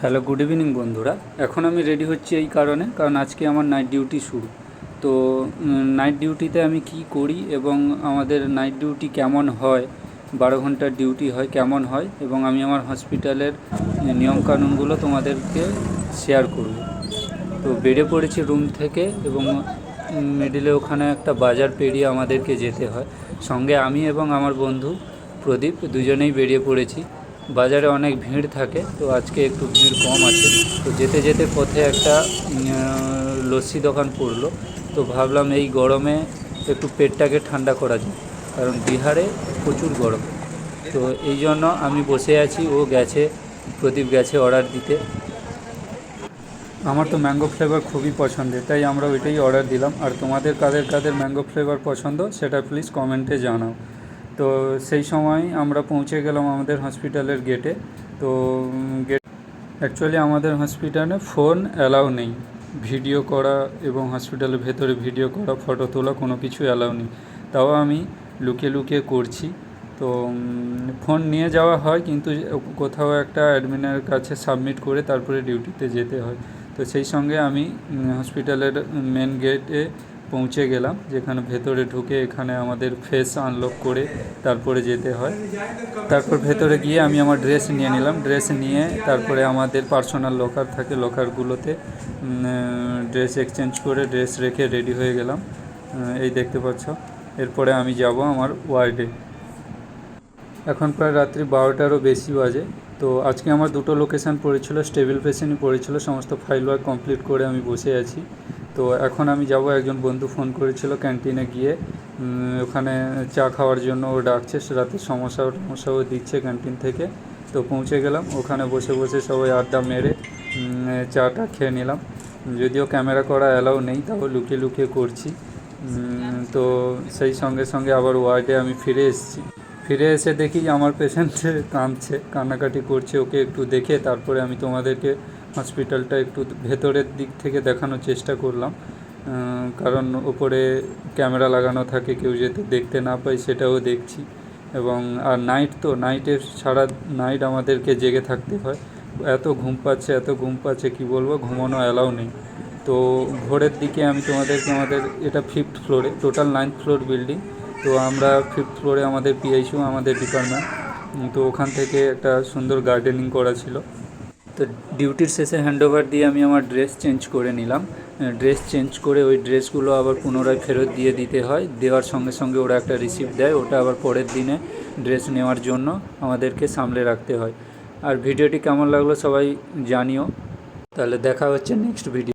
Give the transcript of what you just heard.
Hello, good evening বন্ধুরা। এখন আমি রেডি হচ্ছি এই কারণে, কারণ আজকে আমার নাইট ডিউটি শুরু। তো নাইট ডিউটিতে আমি কি করি এবং আমাদের নাইট ডিউটি কেমন হয়, বারো ঘণ্টার ডিউটি হয় কেমন হয়, এবং আমি আমার হসপিটালের নিয়মকানুনগুলো তোমাদেরকে শেয়ার করব। তো, বেড়ে পড়েছি রুম থেকে এবং মিডিলে ওখানে একটা বাজার পেরিয়ে আমাদেরকে যেতে হয়। সঙ্গে আমি এবং আমার বন্ধু প্রদীপ দুজনেই বেরিয়ে পড়েছি। বাজারে অনেক ভিড় থাকে, তো আজকে একটু ভিড় কম আছে। তো যেতে যেতে পথে একটা লস্যি দোকান পড়ল, তো ভাবলাম এই গরমে একটু পেটটাকে ঠান্ডা করা যায়, কারণ বিহারে প্রচুর গরম। তো এই জন্য আমি বসে আছি, ও গেছে, প্রদীপ গেছে অর্ডার দিতে। আমার তো ম্যাঙ্গো ফ্লেভার খুবই পছন্দের, তাই আমরা ওইটাই অর্ডার দিলাম। আর তোমাদের কাদের কাদের ম্যাঙ্গো ফ্লেভার পছন্দ, সেটা প্লিজ কমেন্টে জানাও। তো সেই সময় আমরা পৌঁছে গেলাম আমাদের হসপিটালের গেটে তো গেট অ্যাকচুয়ালি আমাদের হসপিটালে ফোন অ্যালাউ নেই। ভিডিও করা এবং হসপিটালের ভেতরে ভিডিও করা ফটো তোলা কোনো কিছু অ্যালাউ নেই। তাও আমি লুকিয়ে লুকিয়ে করছি। তো ফোন নিয়ে যাওয়া হয় কিন্তু কোথাও একটা অ্যাডমিনের কাছে সাবমিট করে তারপরে ডিউটিতে যেতে হয়। তো সেই সঙ্গে আমি হসপিটালের মেন গেটে পৌঁছে গেলাম, যেখানে ভেতরে ঢুকে এখানে আমাদের ফেস আনলক করে তারপরে যেতে হয়। তারপর ভেতরে গিয়ে আমি আমার ড্রেস নিয়ে নিলাম। ড্রেস নিয়ে তারপরে আমাদের পার্সোনাল লকার থাকে লকারগুলোতে ড্রেস এক্সচেঞ্জ করে ড্রেস রেখে রেডি হয়ে গেলাম। এই দেখতে পাচ্ছ। এরপরে আমি যাব আমার ওয়ার্ডে। এখন প্রায় রাত্রি বারোটারও বেশি বাজে। তো আজকে আমার দুটো লোকেশান পড়েছিল স্টেবিল পেশেন্টই পড়েছিল, সমস্ত ফাইল ওয়ার্ক কমপ্লিট করে আমি বসে আছি। তো এখন আমি যাব, একজন বন্ধু ফোন করেছিল ক্যান্টিনে গিয়ে ওখানে চা খাওয়ার জন্য ও ডাকছে রাতে সমস্যা টমস্যাও দিচ্ছে ক্যান্টিন থেকে। তো পৌঁছে গেলাম, ওখানে বসে বসে সবাই আড্ডা মেরে চাটা খেয়ে নিলাম। যদিও ক্যামেরা করা অ্যালাউ নেই, তাও লুকিয়ে লুকিয়ে করছি। তো সেই সঙ্গে সঙ্গে আবার ওয়ার্ডে আমি ফিরে এসেছি। ফিরে এসে দেখি আমার পেশেন্ট কাঁদছে, কান্নাকাটি করছে, ওকে একটু দেখে তারপরে আমি তোমাদেরকে হসপিটালটা একটু ভেতরের দিক থেকে দেখানোর চেষ্টা করলাম কারণ ওপরে ক্যামেরা লাগানো থাকে, কেউ যাতে দেখতে না পায় সেটাও দেখছি। এবং, আর নাইট তো নাইটে সারা নাইট আমাদেরকে জেগে থাকতে হয়। এত ঘুম পাচ্ছে, এত ঘুম পাচ্ছে, কি বলব, ঘুমানো অ্যালাউ নেই। তো ভোরের দিকে আমি তোমাদেরকে আমাদের, এটা ফিফথ ফ্লোরে টোটাল নাইন্থ ফ্লোর বিল্ডিং তো আমরা ফিফথ ফ্লোরে আমাদের পিএইচইউ আমাদের ডিপার্টমেন্ট তো ওখান থেকে একটা সুন্দর গার্ডেনিং করা ছিল। তো ডিউটির শেষে হ্যান্ডওভার দিয়ে আমি আমার ড্রেস চেঞ্জ করে নিলাম। ড্রেস চেঞ্জ করে ওই ড্রেসগুলো আবার পুনরায় ফেরত দিয়ে দিতে হয়। দেওয়ার সঙ্গে সঙ্গে ওরা একটা রিসিপ্ট দেয়। ওটা আবার পরের দিনে ড্রেস নেওয়ার জন্য আমাদেরকে সামলে রাখতে হয়। আর ভিডিওটি কেমন লাগল সবাই জানিও। তাহলে দেখা হচ্ছে নেক্সট ভিডিও